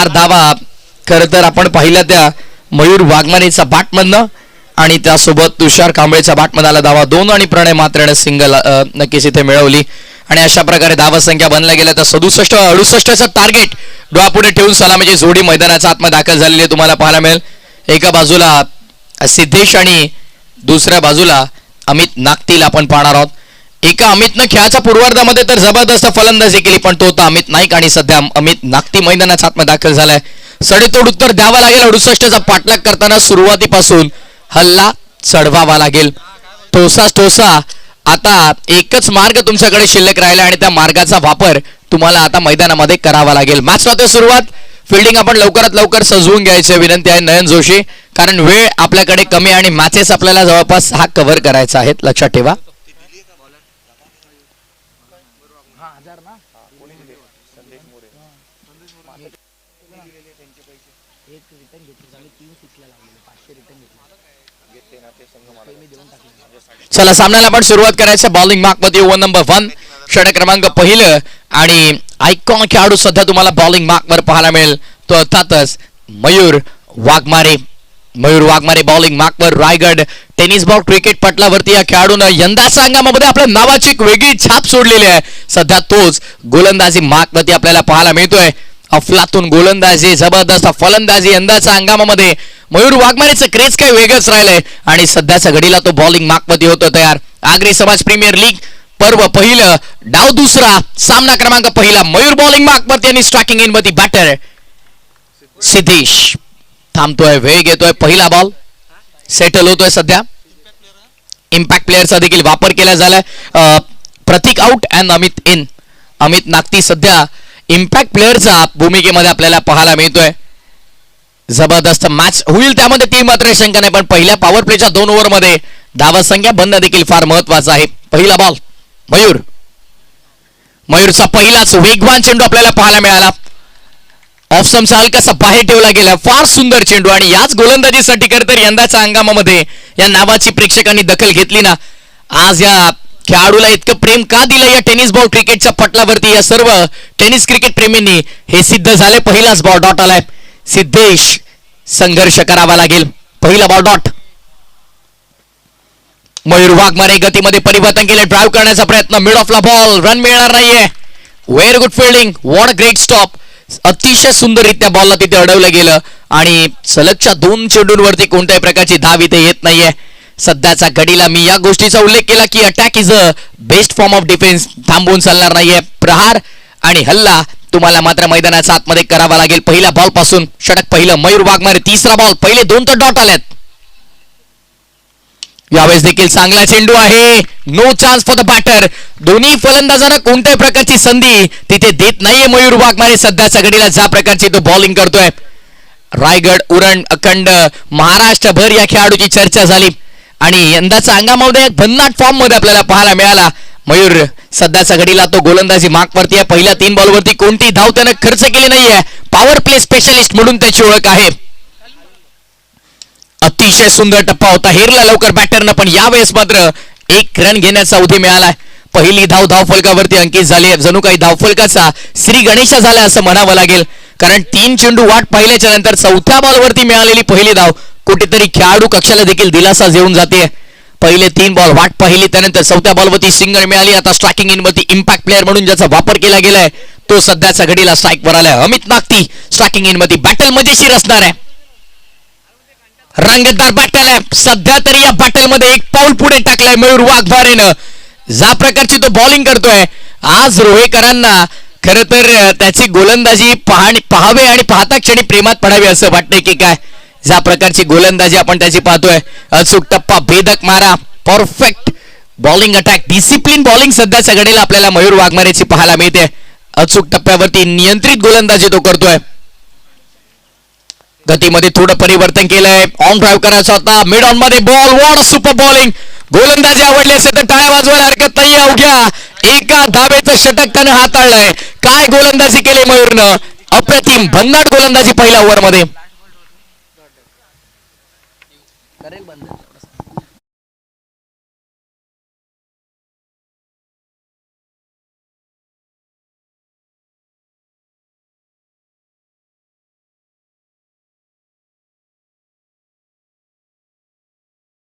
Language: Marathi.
चार धावा खर तर आपण पाहिल्या त्या मयूर वाघमानेचा बाटमधनं आणि त्यासोबत तुषार कांबळेच्या बॅटमधला धावा दोन आणि प्रणय मात्रेने सिंगल नक्कीच इथे मिळवली. आणि अशा प्रकारे धावा संख्या बनल्या गेल्या. तर सदुसष्ट अडुसष्टचं टार्गेट डोळ्यापुढे ठेवून सलामीची जोडी मैदानाच्या आत्मा दाखल झालेली आहे तुम्हाला पाहायला मिळेल. एका बाजूला सिद्धेश आणि दुसऱ्या बाजूला अमित नागतील आपण पाहणार आहोत. एका अमितनं खेळाच्या पूर्वार्धामध्ये तर जबरदस्त फलंदाजी केली पण तो होता अमित नाईक आणि सध्या अमित नागती मैदानाच्या आतमध्ये दाखल झालाय. सडेतोड उत्तर द्यावं लागेल. अडुसष्टचा पाठलाग करताना सुरुवातीपासून हल्ला चढवावा लागेल. ठोसा ठोसा आता एकच मार्ग तुमच्याकडे शिल्लक राहिला आणि त्या मार्गाचा वापर तुम्हाला आता मैदानामध्ये करावा लागेल. मॅच होते सुरुवात. फिल्डिंग आपण लवकरात लवकर सजवून घ्यायची. विनंती आहे नयन जोशी कारण वेळ आपल्याकडे कमी आणि मॅचेस आपल्याला जवळपास हा कव्हर करायचा आहेत लक्षात ठेवा. चला सामन्याला आपण सुरुवात करायचं. बॉलिंग मार्कमध्ये ओव्हर नंबर वन षटक क्रमांक पहिलं आणि आयकॉन खेळाडू सध्या तुम्हाला बॉलिंग मार्क वर पाहायला मिळेल. तो अर्थातच Mayur Waghmare. Mayur Waghmare bowling mark Raigad. Tennis ball cricket पटलावरती या खेळाडून यंदाच्या हंगामामध्ये आपल्या नावाची एक वेगळी छाप सोडलेली आहे. सध्या तोच गोलंदाजी मार्क आपल्याला पाहायला मिळतोय. अफलातून गोलंदाजी जबरदस्त फलंदाजी यंदाच्या हंगामामध्ये. मयूर वाघमारेचं क्रेज काही वेगळंच राहिलंय. आणि सध्याच्या घडीला तो बॉलिंग मार्कमध्ये होतो तयार. आगरी समाज प्रीमियर लीग पर्व पहिलं डाव दुसरा सामना क्रमांक पहिला. मयूर बॉलिंग मार्कवरती आणि स्ट्रायकिंग इनमध्ये बॅटर सिद्धेश. थांबतोय वेग येतोय. पहिला बॉल सेटल होतोय सध्या. इम्पॅक्ट प्लेअरचा देखील वापर केला झालाय. Prateek out and Amit in Amit Nagti सध्या इम्पॅक्ट प्लेअरचा भूमिकेमध्ये आपल्याला पाहायला मिळतोय. जबरदस्त मॅच होईल त्यामध्ये ती मात्र शंका नाही पण पहिल्या पॉवर प्लेच्या दोन ओव्हरमध्ये धावा संख्या बंद देखील फार महत्त्वाचा आहे. पहिला बॉल मयूर. मयूरचा पहिलाच वेगवान चेंडू आपल्याला पाहायला मिळाला. ऑफसमचा हलकासा बाहेर ठेवला गेला. फार सुंदर चेंडू आणि याच गोलंदाजीसाठी खरं तर यंदाच्या हंगामामध्ये या नावाची प्रेक्षकांनी दखल घेतली ना. आज या खेळाडूला इतकं प्रेम का दिलं या टेनिस बॉल क्रिकेटच्या पटलावरती? या सर्व टेनिस क्रिकेट प्रेमींनी हे सिद्ध झाले. पहिलाच बॉल डॉट आलाय. सिद्धेश संघर्ष करावा लागेल. पहिला बॉल डॉट मयूर वाघमारे गतीमध्ये परिवर्तन केले. ड्राईव्ह करण्याचा प्रयत्न. मिड ऑफला बॉल रन मिळणार नाहीये. Very good fielding what great stop अतिशय सुंदररित्या बॉलला तिथे अडवलं गेलं. आणि सलगच्या दोन चेंडूंवरती कोणत्याही प्रकारची धाव इथे येत नाहीये. सध्याच्या घडीला मी या गोष्टीचा उल्लेख केला की attack is a best form of defence थांबवून चालणार नाहीये. प्रहार आणि हल्ला तुम्हाला मात्र मैदानाच्या आतमध्ये करावा लागेल. पहिल्या बॉलपासून षटक पहिलं मयूर वाघमारे तिसरा बॉल पहिले दोन तर डॉट आल्यात यावेळेस देखील चांगला चेंडू आहे. No chance for the batter दोन्ही फलंदाजांना कोणत्याही प्रकारची संधी तिथे देत नाहीये मयूर वाघमारे. सध्याच्या घडीला ज्या प्रकारची तो बॉलिंग करतोय. रायगड उरण अखंड. महाराष्ट्रभर या खेळाडूची चर्चा झाली. आणि यंदाचा हंगामामध्ये एक भन्नाट फॉर्ममध्ये आपल्याला पाहायला मिळाला. मयूर सध्याच्या घडीला तो गोलंदाजी मागवरती आहे. पहिल्या तीन बॉलवरती कोणती धाव त्यानं खर्च केली नाहीये. पॉवर प्ले स्पेशलिस्ट म्हणून त्याची ओळख आहे. अतिशय सुंदर टप्पा होता. हेरला लवकर बॅटरनं पण यावेळेस मात्र एक रन घेण्याचा उधी मिळालाय. पहिली धाव धावफलकावरती अंकित झाली आहे. जणू काही धावफलकाचा श्री गणेशा झाला असं म्हणावं लागेल. कारण तीन चेंडू वाट पाहिल्याच्या नंतर चौथ्या बॉलवरती मिळालेली पहिली धाव कुठेतरी खेळाडू कक्षाला देखील दिलासा देऊन जाते. पहिले तीन बॉल वाट पाहिली त्यानंतर चौथ्या बॉलवरती सिंगल मिळाली. आता स्ट्रायकिंग इन वरती इम्पॅक्ट प्लेअर म्हणून ज्याचा वापर केला गेलाय तो सध्याच्या घडीला स्ट्राईक वर आलाय. अमित नागती स्ट्रायकिंग इनमध्ये बॅटल मजेशीर असणार आहे. रंगतदार बॅटल आहे सध्या तरी या बॅटल एक पाऊल पुढे टाकलाय मयूर वाघभारेनं ज्या प्रकारची तो बॉलिंग करतोय. आज रोहेकरांना खर तर त्याची गोलंदाजी पाहणी पाहावे आणि पाहता क्षणी प्रेमात पडावी असं वाटतंय की काय? ज्या प्रकारची गोलंदाजी आपण त्याची पाहतोय. अचूक टप्पा भेदक मारा perfect bowling attack discipline bowling सध्याच्या घडीला आपल्याला मयूर वाघमारेची पाहायला मिळते. अचूक टप्प्यावरती नियंत्रित गोलंदाजी तो करतोय. गतीमध्ये थोडं परिवर्तन केलंय. ऑन ड्राईव्ह करायचा होता. मिड ऑनमध्ये बॉल वॉट सुपर बॉलिंग गोलंदाजी आवडली असेल तर टाळ्या वाजवायला हरकत नाही अवघ्या. एका धावेचं षटक त्यानं हाताळलंय. काय गोलंदाजी केली मयूरनं? अप्रतिम भन्नाट गोलंदाजी पहिल्या ओव्हरमध्ये करेल बंद.